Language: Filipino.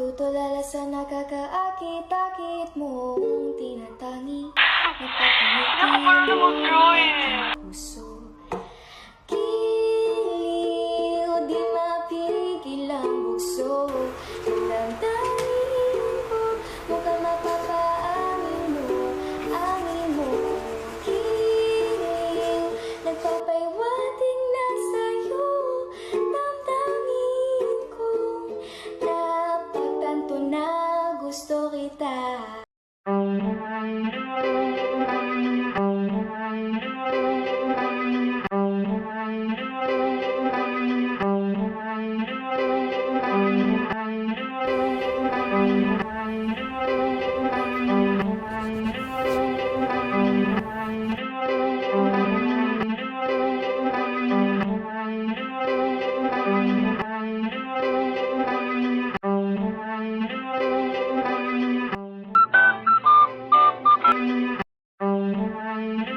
Tutulala sa nakakaakit-akit mong tinatangi Napapangiti Joy. story time. Mm-hmm.